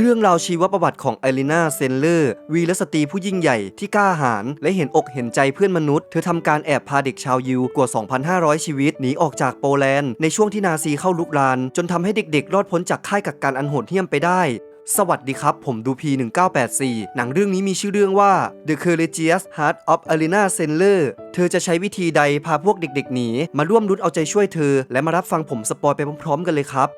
เรื่องราวชีวประวัติของไอรินาเซนเลอร์วีรสตรีผู้ยิ่งใหญ่ที่กล้าหาญและเห็นอกเห็นใจเพื่อนมนุษย์ เธอทำการแอบพาเด็กชาวยิวกว่า 2,500 ชีวิตหนีออกจากโปแลนด์ในช่วงที่นาซีเข้าลุกราน จนทำให้เด็กๆ รอดพ้นจากค่ายกักกันอันโหดเหี้ยมไปได้สวัสดีครับ ผมดูพี 1984 หนังเรื่องนี้มีชื่อเรื่องว่า The Courageous Heart of Alina Sandler เธอจะใช้วิธีใดพาพวกเด็กๆหนี มาร่วมรุ้นเอาใจช่วยเธอ และมารับฟังผมสปอยไปพร้อมๆกันเลยครับ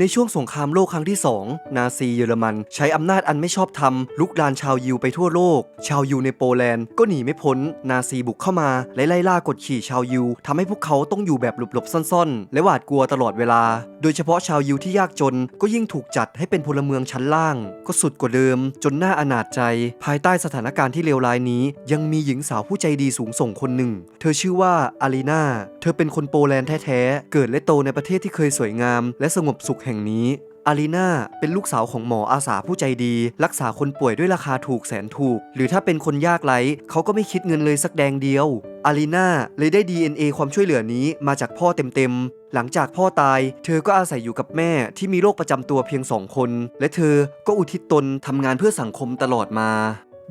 ในช่วงสงครามโลกครั้งที่ 2 นาซีเยอรมัน ใช้อำนาจอันไม่ชอบธรรมลุกรานชาวยิวไปทั่วโลก ชาวยิวในโปแลนด์ก็หนีไม่พ้น นาซีบุกเข้ามาและไล่ล่ากดขี่ชาวยิวทำให้พวกเขาต้องอยู่แบบหลบๆซ่อนๆ และหวาดกลัวตลอดเวลา โดยเฉพาะชาวยิวที่ยากจนก็ยิ่งถูกจัดให้เป็นพลเมืองชั้นล่าง ก็สุดกว่าเดิม จนน่าอนาจใจ ภายใต้สถานการณ์ที่เลวร้ายนี้ ยังมีหญิงสาวผู้ใจดีสูงส่งคนหนึ่ง เธอชื่อว่าอารีนาเธอเป็นคนโปแลนด์แท้ๆเกิดและโตในประเทศที่เคยสวยงาม และสงบสุขแห่งนี้อารีนาเป็นลูกสาวของหมออาสาผู้ใจดี รักษาคนป่วยด้วยราคาถูกแสนถูก หรือถ้าเป็นคนยากไร้เขาก็ไม่คิดเงินเลยสักแดงเดียวอารีนาเลยได้ DNA ความช่วยเหลือนี้มาจากพ่อเต็มๆ หลังจากพ่อตาย เธอก็อาศัยอยู่กับแม่ที่มีโรคประจำตัวเพียงสองคน และเธอก็อุทิศตนทำงานเพื่อสังคมตลอดมา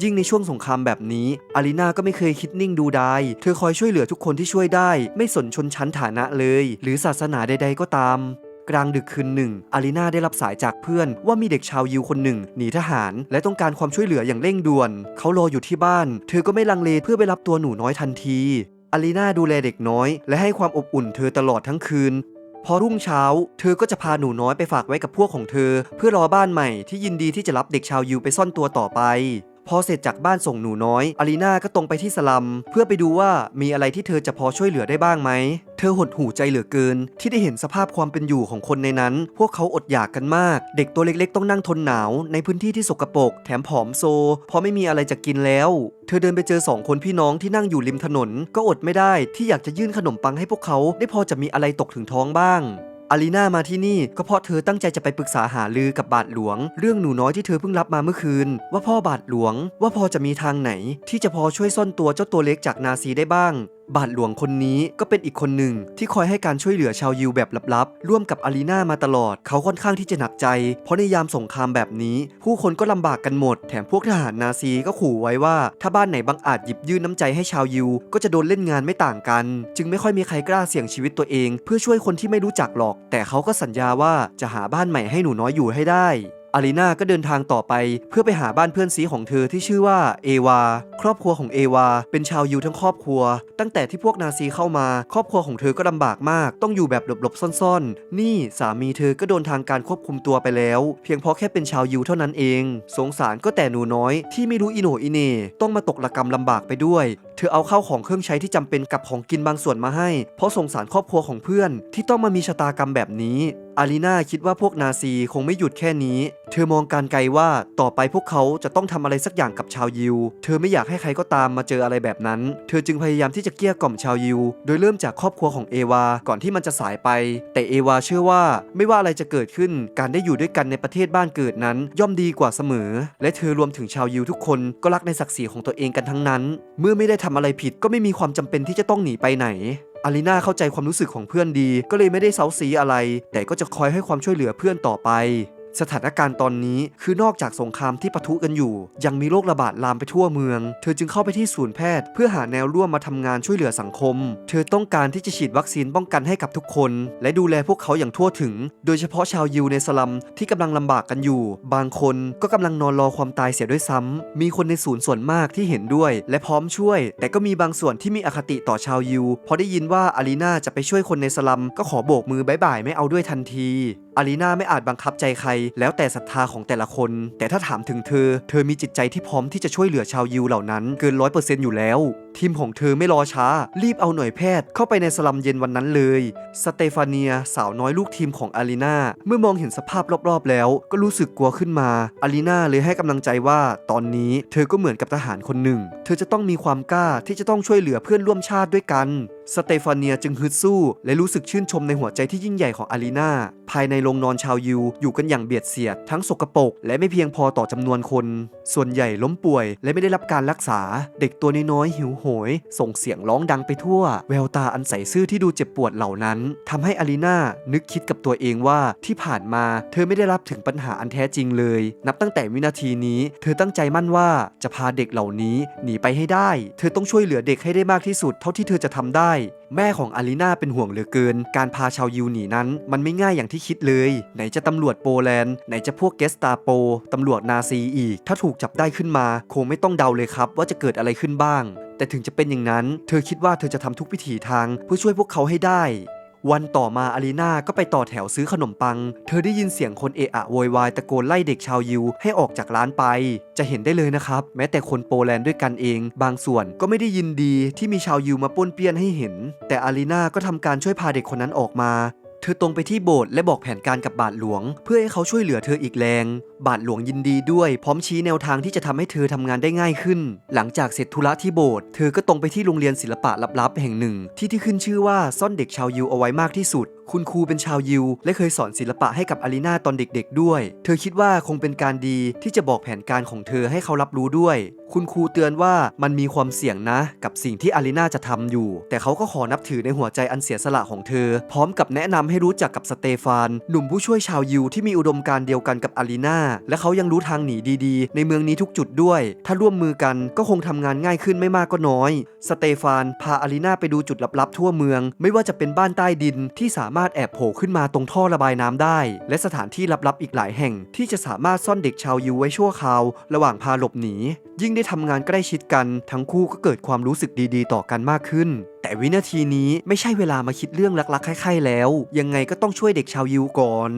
ยิ่งในช่วงสงครามแบบนี้ อารีนาก็ไม่เคยคิดนิ่งดูดาย เธอคอยช่วยเหลือทุกคนที่ช่วยได้ ไม่สนชนชั้นฐานะเลย หรือศาสนาใดๆก็ตาม กลางดึกคืนหนึ่งอารีนาได้รับสายจากเพื่อนว่ามีเด็กชาวยิวคนหนึ่ง หนีทหาร และต้องการความช่วยเหลืออย่างเร่งด่วน เขารออยู่ที่บ้าน เธอก็ไม่ลังเลเพื่อไปรับตัวหนูน้อยทันทีอารีนาดูแลเด็กน้อย และให้ความอบอุ่นเธอตลอดทั้งคืนพอรุ่งเช้า เธอก็จะพาหนูน้อยไปฝากไว้กับพวกของเธอ เพื่อรอบ้านใหม่ที่ยินดีที่จะรับเด็กชาวยิวไปซ่อนตัวต่อไป พอเสร็จจากบ้านส่งหนูน้อย อารีนาก็ตรงไปที่สลัม เพื่อไปดูว่ามีอะไรที่เธอจะพอช่วยเหลือได้บ้างไหม เธอหดหูใจเหลือเกิน ที่ได้เห็นสภาพความเป็นอยู่ของคนในนั้น พวกเขาอดอยากกันมาก เด็กตัวเล็กๆ ต้องนั่งทนหนาว ในพื้นที่ที่สกปรกแถมผอมโซ เพราะไม่มีอะไรจะกินแล้ว เธอเดินไปเจอสองคนพี่น้องที่นั่งอยู่ริมถนน ก็อดไม่ได้ที่อยากจะยื่นขนมปังให้พวกเขาได้พอจะมีอะไรตกถึงท้องบ้าง อารีนามาที่นี่ก็เพราะเธอตั้งใจจะไปปรึกษาหารือกับบาทหลวง เรื่องหนูน้อยที่เธอเพิ่งรับมาเมื่อคืน ว่าพ่อบาทหลวง ว่าพอจะมีทางไหน ที่จะพอช่วยซ่อนตัวเจ้าตัวเล็กจากนาซีได้บ้าง บาทหลวงคนนี้ก็เป็นอีกคนหนึ่งที่คอยให้การช่วยเหลือชาวยิวแบบลับๆ ร่วมกับอารีนามาตลอด เขาค่อนข้างที่จะหนักใจ เพราะในยามสงครามแบบนี้ ผู้คนก็ลำบากกันหมด แถมพวกทหารนาซีก็ขู่ไว้ว่า ถ้าบ้านไหนบังอาจหยิบยื่นน้ำใจให้ชาวยิว ก็จะโดนเล่นงานไม่ต่างกัน จึงไม่ค่อยมีใครกล้าเสี่ยงชีวิตตัวเอง เพื่อช่วยคนที่ไม่รู้จักหรอก แต่เขาก็สัญญาว่าจะหาบ้านใหม่ให้หนูน้อยอยู่ให้ได้ อารีนาก็เดินทางต่อไป เพื่อไปหาบ้านเพื่อนซีของเธอที่ชื่อว่าเอวา ครอบครัวของเอวา เป็นชาวยิวทั้งครอบครัว ตั้งแต่ที่พวกนาซีเข้ามา ครอบครัวของเธอก็ลำบากมาก ต้องอยู่แบบหลบๆซ่อนๆ นี่สามีเธอก็โดนทางการควบคุมตัวไปแล้ว เพียงเพราะแค่เป็นชาวยิวเท่านั้นเอง สงสารก็แต่หนูน้อยที่ไม่รู้อิโนอิเหนต้องมาตกระกรรมลำบากไปด้วย เธอเอาเข้าวของเครื่องใช้ที่จำเป็นกับของกินบางส่วนมาให้ เพราะสงสารครอบครัวของเพื่อน ที่ต้องมามีชะตากรรมแบบนี้ อารีนาคิดว่าพวกนาซีคงไม่หยุดแค่นี้ เธอมองการไกลว่าต่อไปพวกเขาจะต้องทำอะไรสักอย่างกับชาวยิว เธอไม่อยากให้ใครก็ตามมาเจออะไรแบบนั้น เธอจึงพยายามที่จะเกลี้ยกล่อมชาวยิว โดยเริ่มจากครอบครัวของเอวา ก่อนที่มันจะสายไป แต่เอวาเชื่อว่าไม่ว่าอะไรจะเกิดขึ้น การได้อยู่ด้วยกันในประเทศบ้านเกิดนั้น ย่อมดีกว่าเสมอ และเธอรวมถึงชาวยิวทุกคนก็รักในศักดิ์ศรีของตัวเองกันทั้งนั้น เมื่อไม่ได้ทำอะไรผิดก็ไม่มีความจำเป็นที่จะต้องหนีไปไหนอารีนาเข้าใจความรู้สึกของเพื่อนดี ก็เลยไม่ได้เซาซีอะไร แต่ก็จะคอยให้ความช่วยเหลือเพื่อนต่อไป สถานการณ์ตอนนี้คือนอกจากสงครามที่ปะทุกันอยู่ ยังมีโรคระบาดลามไปทั่วเมือง เธอจึงเข้าไปที่ศูนย์แพทย์ เพื่อหาแนวร่วมมาทำงานช่วยเหลือสังคม เธอต้องการที่จะฉีดวัคซีนป้องกันให้กับทุกคน และดูแลพวกเขาอย่างทั่วถึง โดยเฉพาะชาวยิวในสลัมที่กำลังลำบากกันอยู่ บางคนก็กำลังนอนรอความตายเสียด้วยซ้ำมีคนในศูนย์ส่วนมากที่เห็นด้วย และพร้อมช่วย แต่ก็มีบางส่วนที่มีอคติต่อชาวยิวพอได้ยินว่าอารีนาจะไปช่วยคนในสลัมก็ขอโบกมือบายบายไม่เอาด้วยทันที อารีนาไม่อาจบังคับใจใคร แล้วแต่ศรัทธาของแต่ละคน แต่ถ้าถามถึงเธอ เธอมีจิตใจที่พร้อมที่จะช่วยเหลือชาวยิวเหล่านั้นเกินร้อยเปอร์เซ็นต์อยู่แล้ว ทีมของเธอไม่รอช้า รีบเอาหน่วยแพทย์เข้าไปในสลัมเย็นวันนั้นเลย สเตฟาเนียสาวน้อยลูกทีมของอารีนาเมื่อมองเห็นสภาพรอบๆ แล้ว ก็รู้สึกกลัวขึ้นมา อารีนาเลยให้กำลังใจว่า ตอนนี้เธอก็เหมือนกับทหารคนหนึ่ง เธอจะต้องมีความกล้าที่จะต้องช่วยเหลือเพื่อนร่วมชาติด้วยกัน สเตฟาเนียจึงฮึดสู้ และรู้สึกชื่นชมในหัวใจที่ยิ่งใหญ่ของอารีนาภายในโรงนอนชาวยิวอยู่กันอย่างเบียดเสียด ทั้งสกปรกและไม่เพียงพอต่อจำนวนคน ส่วนใหญ่ล้มป่วยและไม่ได้รับการรักษา เด็กตัวน้อยๆหิวโหย ส่งเสียงร้องดังไปทั่ว แววตาอันใสซื่อที่ดูเจ็บปวดเหล่านั้นทำให้อารีนานึกคิดกับตัวเองว่าที่ผ่านมาเธอไม่ได้รับถึงปัญหาอันแท้จริงเลย นับตั้งแต่วินาทีนี้ เธอตั้งใจมั่นว่าจะพาเด็กเหล่านี้หนีไปให้ได้ เธอต้องช่วยเหลือเด็กให้ได้มากที่สุดเท่าที่เธอจะทำได้แม่ของอารีนาเป็นห่วงเหลือเกิน การพาชาวยิวหนีนั้น มันไม่ง่ายอย่างที่คิดเลย ไหนจะตำรวจโปแลนด์ ไหนจะพวกเกสตาโป ตำรวจนาซีอีก ถ้าถูกจับได้ขึ้นมา คงไม่ต้องเดาเลยครับ ว่าจะเกิดอะไรขึ้นบ้าง แต่ถึงจะเป็นอย่างนั้น เธอคิดว่าเธอจะทำทุกวิถีทางเพื่อช่วยพวกเขาให้ได้ วันต่อมาอารีนาก็ไปต่อแถวซื้อขนมปัง เธอได้ยินเสียงคนเอะอะโวยวายตะโกนไล่เด็กชาวยิวให้ออกจากร้านไป จะเห็นได้เลยนะครับ แม้แต่คนโปแลนด์ด้วยกันเอง บางส่วนก็ไม่ได้ยินดีที่มีชาวยิวมาป้วนเปี้ยนให้เห็น แต่อารีนาก็ทำการช่วยพาเด็กคนนั้นออกมา เธอตรงไปที่โบสถ์และบอกแผนการกับบาทหลวง เพื่อให้เขาช่วยเหลือเธออีกแรง บาทหลวงยินดีด้วย พร้อมชี้แนวทางที่จะทำให้เธอทำงานได้ง่ายขึ้น หลังจากเสร็จธุระที่โบสถ์เธอก็ตรงไปที่โรงเรียนศิลปะลับๆ แห่งหนึ่ง ที่ที่ขึ้นชื่อว่าซ่อนเด็กชาวยิวเอาไว้มากที่สุด คุณครูเป็นชาวยิว และเคยสอนศิลปะให้กับอารีนาตอนเด็กๆ ด้วย เธอคิดว่าคงเป็นการดีที่จะบอกแผนการของเธอให้เขารับรู้ด้วย คุณครูเตือนว่ามันมีความเสี่ยงนะ กับสิ่งที่อารีนาจะทำอยู่ แต่เขาก็ขอนับถือในหัวใจอันเสียสละของเธอ พร้อมกับแนะนำให้รู้จักกับสเตฟาน หนุ่มผู้ช่วยชาวยิวที่มีอุดมการณ์เดียวกันกับอารีนาและเขายังรู้ทางหนีดีๆ ในเมืองนี้ทุกจุดด้วย ถ้าร่วมมือกันก็คงทำงานง่ายขึ้นไม่มากก็น้อย สเตฟานพาอารีนาไปดูจุดลับๆทั่วเมือง ไม่ว่าจะเป็นบ้านใต้ดินที่สามารถามารถแอบโผล่ขึ้นมาตรงท่อระบายน้ำได้ และสถานที่ลับๆอีกหลายแห่ง ที่จะสามารถซ่อนเด็กชาวยิวไว้ชั่วคราว ระหว่างพาหลบหนี ยิ่งได้ทำงานใกล้ชิดกัน ทั้งคู่ก็เกิดความรู้สึกดีๆ ต่อกันมากขึ้นแต่วินาทีนี้ไม่ใช่เวลามาคิดเรื่องรักๆใคร่ๆแล้ว ยังไงก็ต้องช่วยเด็กชาวยิวก่อน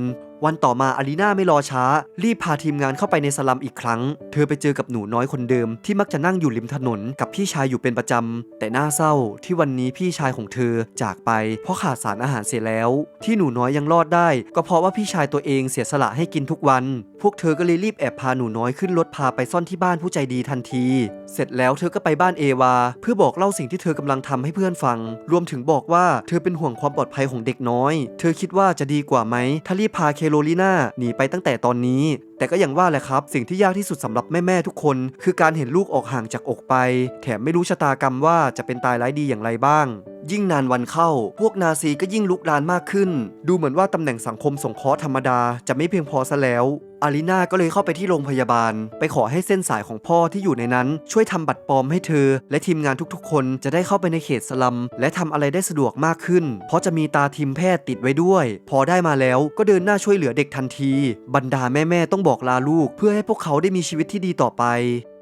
วันต่อมาอารีนาไม่รอช้า รีบพาทีมงานเข้าไปในสลัมอีกครั้ง เธอไปเจอกับหนูน้อยคนเดิมที่มักจะนั่งอยู่ริมถนนกับพี่ชายอยู่เป็นประจำ แต่น่าเศร้าที่วันนี้พี่ชายของเธอจากไป เพราะขาดสารอาหารเสียแล้ว ที่หนูน้อยยังรอดได้ ก็เพราะว่าพี่ชายตัวเองเสียสละให้กินทุกวัน พวกเธอก็เลยรีบแอบพาหนูน้อยขึ้นรถพาไปซ่อนที่บ้านผู้ใจดีทันที เสร็จแล้วเธอก็ไปบ้านเอวา เพื่อบอกเล่าสิ่งที่เธอกำลังทำให้เพื่อนฟัง รวมถึงบอกว่าเธอเป็นห่วงความปลอดภัยของเด็กน้อย เธอคิดว่าจะดีกว่าไหมถ้ารีบพาเคโรลีนาหนีไปตั้งแต่ตอนนี้แต่ก็อย่างว่าแหละครับ สิ่งที่ยากที่สุดสำหรับแม่ๆทุกคน คือการเห็นลูกออกห่างจากอกไป แถมไม่รู้ชะตากรรมว่าจะเป็นตายร้ายดีอย่างไรบ้าง ยิ่งนานวันเข้า พวกนาซีก็ยิ่งลุกลานมากขึ้น ดูเหมือนว่าตำแหน่งสังคมสงเคราะห์ธรรมดาจะไม่เพียงพอซะแล้วอารีนาก็เลยเข้าไปที่โรงพยาบาล ไปขอให้เส้นสายของพ่อที่อยู่ในนั้น ช่วยทำบัตรปลอมให้เธอ และทีมงานทุกๆ คนจะได้เข้าไปในเขตสลัม และทำอะไรได้สะดวกมากขึ้น เพราะจะมีตาทีมแพทย์ติดไว้ด้วย พอได้มาแล้วก็เดินหน้าช่วยเหลือเด็กทันที บรรดาแม่ๆต้องบอกลาลูกเพื่อให้พวกเขาได้มีชีวิตที่ดีต่อไป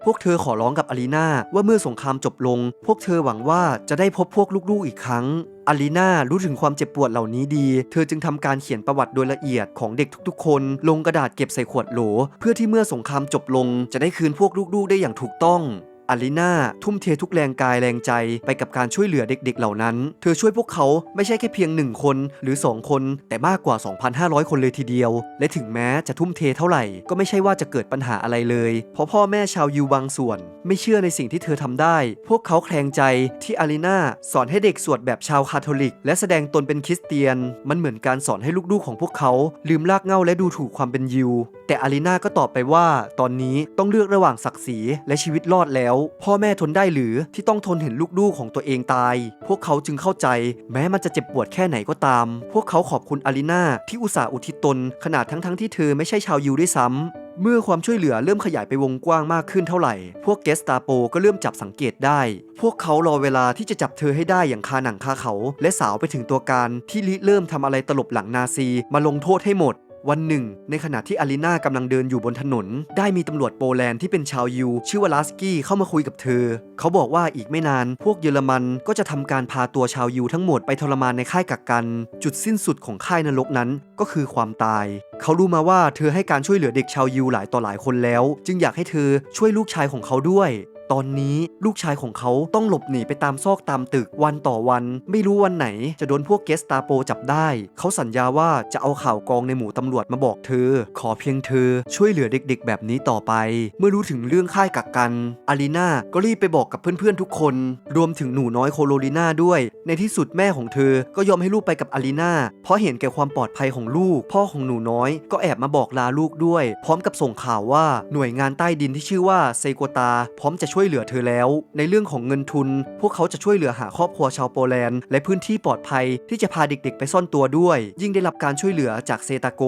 พวกเธอขอร้องกับอารีนาว่าเมื่อสงครามจบลง พวกเธอหวังว่าจะได้พบพวกลูกๆอีกครั้งอารีนารู้ถึงความเจ็บปวดเหล่านี้ดี เธอจึงทำการเขียนประวัติโดยละเอียดของเด็กทุกๆ คน ลงกระดาษเก็บใส่ขวดโหล เพื่อที่เมื่อสงครามจบลง จะได้คืนพวกลูกๆ ได้อย่างถูกต้อง อารีนาทุ่มเททุกแรงกายแรงใจไปกับการช่วยเหลือเด็กๆเหล่านั้น เธอช่วยพวกเขาไม่ใช่แค่เพียงหนึ่งคนหรือ 2 คน แต่มากกว่า 2,500 คนเลยทีเดียว และถึงแม้จะทุ่มเทเท่าไหร่ ก็ไม่ใช่ว่าจะเกิดปัญหาอะไรเลย เพราะพ่อแม่ชาวยูบางส่วน ไม่เชื่อในสิ่งที่เธอทำได้ พวกเขาแคลงใจที่อารีนาสอนให้เด็กสวดแบบชาวคาทอลิก และแสดงตนเป็นคริสเตียน มันเหมือนการสอนให้ลูกๆของพวกเขาลืมลากเหง้าและดูถูกความเป็นยิว แต่อารีนาก็ตอบไปว่า ตอนนี้ต้องเลือกระหว่างศักดิ์ศรีและชีวิตรอดแล้วพ่อแม่ทนได้หรือที่ต้องทนเห็นลูกๆของตัวเองตาย พวกเขาจึงเข้าใจ แม้มันจะเจ็บปวดแค่ไหนก็ตาม พวกเขาขอบคุณอารีนาที่อุตส่าห์อุทิศตน ขนาดทั้งๆที่เธอไม่ใช่ชาวยิวด้วยซ้ำเมื่อความช่วยเหลือเริ่มขยายไปวงกว้างมากขึ้นเท่าไหร่ พวกเกสตาโปก็เริ่มจับสังเกตได้ พวกเขารอเวลาที่จะจับเธอให้ได้อย่างคาหนังคาเขา และสาวไปถึงตัวการที่ลิเริ่มทำอะไรตลบหลังนาซีมาลงโทษให้หมด วันหนึ่ง ในขณะที่อารีนากำลังเดินอยู่บนถนน ได้มีตำรวจโปแลนด์ที่เป็นชาวยิว ชื่อว่าลาสกี้เข้ามาคุยกับเธอ เขาบอกว่าอีกไม่นาน พวกเยอรมันก็จะทำการพาตัวชาวยิวทั้งหมดไปทรมานในค่ายกักกัน จุดสิ้นสุดของค่ายนรกนั้นก็คือความตาย เขารู้มาว่าเธอให้การช่วยเหลือเด็กชาวยิวหลายต่อหลายคนแล้ว จึงอยากให้เธอช่วยลูกชายของเขาด้วย ตอนนี้ลูกชายของเขาต้องหลบหนีไปตามซอกตามตึกวันต่อวัน ไม่รู้วันไหน จะโดนพวกเกสตาโปจับได้ เขาสัญญาว่าจะเอาข่าวกองในหมู่ตำรวจมาบอกเธอ ขอเพียงเธอ ช่วยเหลือเด็กๆ แบบนี้ต่อไป เมื่อรู้ถึงเรื่องค่ายกักกันอารีนาก็รีบไปบอกกับเพื่อนๆทุกคน รวมถึงหนูน้อยโคโรลิน่าด้วย ในที่สุดแม่ของเธอก็ยอมให้ลูกไปกับอารีนาเพราะเห็นแก่ความปลอดภัยของลูก พ่อของหนูน้อยก็แอบมาบอกลาลูกด้วย พร้อมกับส่งข่าวว่าหน่วยงานใต้ดินที่ชื่อว่าเซโกตา พร้อมจะช่วยเหลือเธอแล้ว ในเรื่องของเงินทุน พวกเขาจะช่วยเหลือหาครอบครัวชาวโปแลนด์ และพื้นที่ปลอดภัยที่จะพาเด็กๆ ไปซ่อนตัวด้วย ยิ่งได้รับการช่วยเหลือจากเซตาโก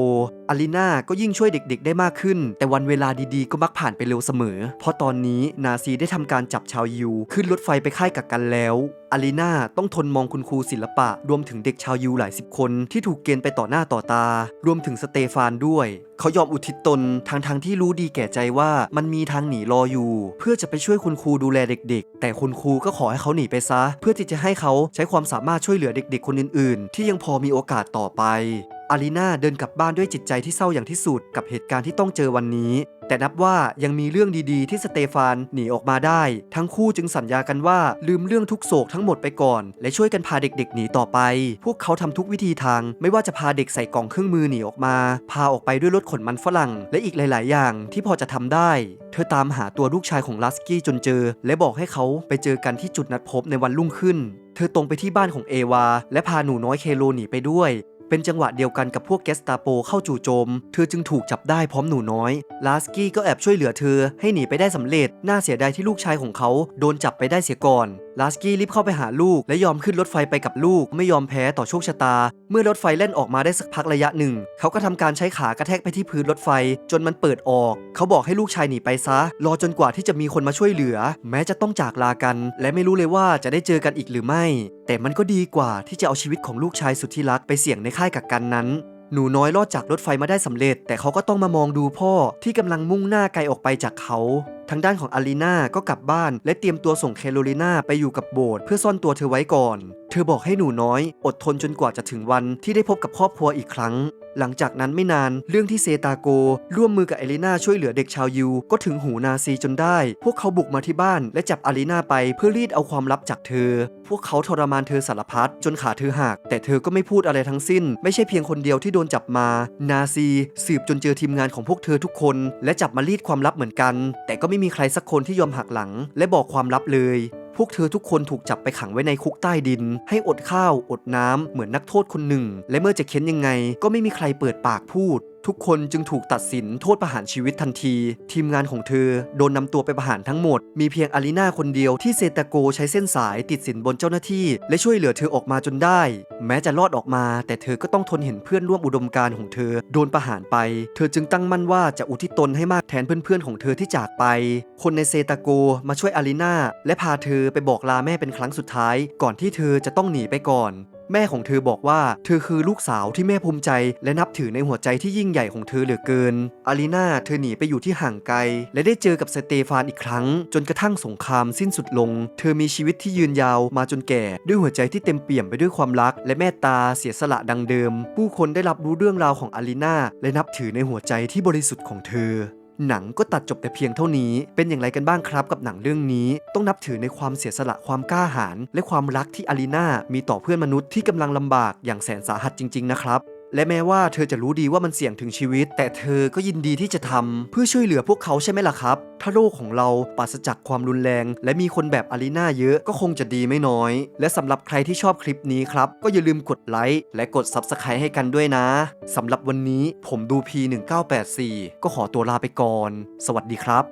อารินาก็ยิ่งช่วยเด็กๆ ได้มากขึ้น แต่วันเวลาดีๆ ก็มักผ่านไปเร็วเสมอ เพราะตอนนี้นาซีได้ทำการจับชาวยู ขึ้นรถไฟไปค่ายกักกันแล้วอาลีนาต้องทนมองคุณครูศิลปะ รวมถึงเด็กชาวยิวหลายสิบคนที่ถูกเกณฑ์ไปต่อหน้าต่อตา รวมถึงสเตฟานด้วย เขายอมอุทิศตนทางทางๆที่รู้ดีแก่ใจว่ามันมีทางหนีรออยู่ เพื่อจะไปช่วยคุณครูดูแลเด็ก ๆ แต่คุณครูก็ขอให้เขาหนีไปซะ เพื่อที่จะให้เขาใช้ความสามารถช่วยเหลือเด็ก ๆ คนอื่น ๆ ที่ยังพอมีโอกาสต่อไป อารีนาเดินกลับบ้านด้วยจิตใจที่เศร้าอย่างที่สุดกับเหตุการณ์ที่ต้องเจอวันนี้ แต่นับว่ายังมีเรื่องดีๆ ที่สเตฟานหนีออกมาได้ ทั้งคู่จึงสัญญากันว่าลืมเรื่องทุกโศกทั้งหมดไปก่อน และช่วยกันพาเด็กๆ หนีต่อไป พวกเขาทำทุกวิธีทาง ไม่ว่าจะพาเด็กใส่กล่องเครื่องมือหนีออกมา พาออกไปด้วยรถขนมันฝรั่ง และอีกหลาย ๆ อย่างที่พอจะทำได้ เธอตามหาตัวลูกชายของลัสกี้จนเจอ และบอกให้เขาไปเจอกันที่จุดนัดพบในวันรุ่งขึ้น เธอตรงไปที่บ้านของเอวา และพาหนูน้อยเคโลหนีไปด้วย เป็นจังหวะเดียวกันกับพวกแกสตาโปเข้าจู่โจม เธอจึงถูกจับได้พร้อมหนูน้อย ลาสกี้ก็แอบช่วยเหลือเธอให้หนีไปได้สำเร็จ น่าเสียดายที่ลูกชายของเขาโดนจับไปได้เสียก่อน ลาสกี้รีบเข้าไปหาลูก และยอมขึ้นรถไฟไปกับลูก ไม่ยอมแพ้ต่อโชคชะตา เมื่อรถไฟเล่นออกมาได้สักพักระยะหนึ่ง เขาก็ทำการใช้ขากระแทกไปที่พื้นรถไฟ จนมันเปิดออก เขาบอกให้ลูกชายหนีไปซะ รอจนกว่าที่จะมีคนมาช่วยเหลือ แม้จะต้องจากลากัน และไม่รู้เลยว่าจะได้เจอกันอีกหรือไม่ แต่มันก็ดีกว่าที่จะเอาชีวิตของลูกชายสุดที่รักไปเสี่ยงในค่ายกักกันนั้นหนูน้อยรอดจากรถไฟมาได้สำเร็จ แต่เขาก็ต้องมามองดูพ่อที่กำลังมุ่งหน้าไกลออกไปจากเขา ทางด้านของอารีนาก็กลับบ้าน และเตรียมตัวส่งแคโรลีนาไปอยู่กับโบสถ์เพื่อซ่อนตัวเธอไว้ก่อนเธอบอกให้หนูน้อย อดทนจนกว่าจะถึงวันที่ได้พบกับครอบครัวอีกครั้ง หลังจากนั้นไม่นานเรื่องที่เซตาโก ร่วมมือกับเอลิน่าช่วยเหลือเด็กชาวยูก็ถึงหูนาซีจนได้ พวกเขาบุกมาที่บ้านและจับอารีนาไปเพื่อรีดเอาความลับจากเธอ พวกเขาทรมานเธอสารพัดจนขาเธอหัก แต่เธอก็ไม่พูดอะไรทั้งสิ้น ไม่ใช่เพียงคนเดียวที่โดนจับมา นาซีสืบจนเจอทีมงานของพวกเธอทุกคน และจับมารีดความลับเหมือนกัน แต่ก็ไม่มีใครสักคนที่ยอมหักหลัง และบอกความลับเลย พวกเธอทุกคนถูกจับไปขังไว้ในคุกใต้ดิน ให้อดข้าว อดน้ำเหมือนนักโทษคนหนึ่ง และเมื่อจะเค้นยังไง ก็ไม่มีใครเปิดปากพูดทุกคนจึงถูกตัดสินโทษประหารชีวิตทันที ทีมงานของเธอโดนนำตัวไปประหารทั้งหมด มีเพียงอารีนาคนเดียวที่เซตาโกใช้เส้นสายติดสินบนเจ้าหน้าที่ และช่วยเหลือเธอออกมาจนได้ แม้จะรอดออกมา แต่เธอก็ต้องทนเห็นเพื่อนร่วมอุดมการณ์ของเธอ โดนประหารไป เธอจึงตั้งมั่นว่าจะอุทิศตนให้มากแทนเพื่อนๆของเธอที่จากไป คนในเซตาโกมาช่วยอารีนาและพาเธอไปบอกลาแม่เป็นครั้งสุดท้าย ก่อนที่เธอจะต้องหนีไปก่อน แม่ของเธอบอกว่าเธอคือลูกสาวที่แม่ภูมิใจ และนับถือในหัวใจที่ยิ่งใหญ่ของเธอเหลือเกิน อารีนาเธอหนีไปอยู่ที่ห่างไกล และได้เจอกับสเตฟานอีกครั้ง จนกระทั่งสงครามสิ้นสุดลง เธอมีชีวิตที่ยืนยาวมาจนแก่ ด้วยหัวใจที่เต็มเปี่ยมไปด้วยความรัก และเมตตาเสียสละดังเดิม ผู้คนได้รับรู้เรื่องราวของอารีนาและนับถือในหัวใจที่บริสุทธิ์ของเธอ หนังก็ตัดจบแต่เพียงเท่านี้ เป็นอย่างไรกันบ้างครับกับหนังเรื่องนี้ ต้องนับถือในความเสียสละความกล้าหาญและความรักที่อารีนามีต่อเพื่อนมนุษย์ที่กำลังลำบากอย่างแสนสาหัสจริง ๆ นะครับ และแม้ว่าเธอจะรู้ดีว่ามันเสี่ยงถึงชีวิต แต่เธอก็ยินดีที่จะทำเพื่อช่วยเหลือพวกเขาใช่ไหมล่ะครับ ถ้าโลกของเราปราศจากความรุนแรง และมีคนแบบอารีนาเยอะก็คงจะดีไม่น้อย และสำหรับใครที่ชอบคลิปนี้ครับ ก็อย่าลืมกดไลค์และกด Subscribe ให้กันด้วยนะสำหรับวันนี้ผมดู P1984 ก็ขอตัวลาไปก่อน สวัสดีครับ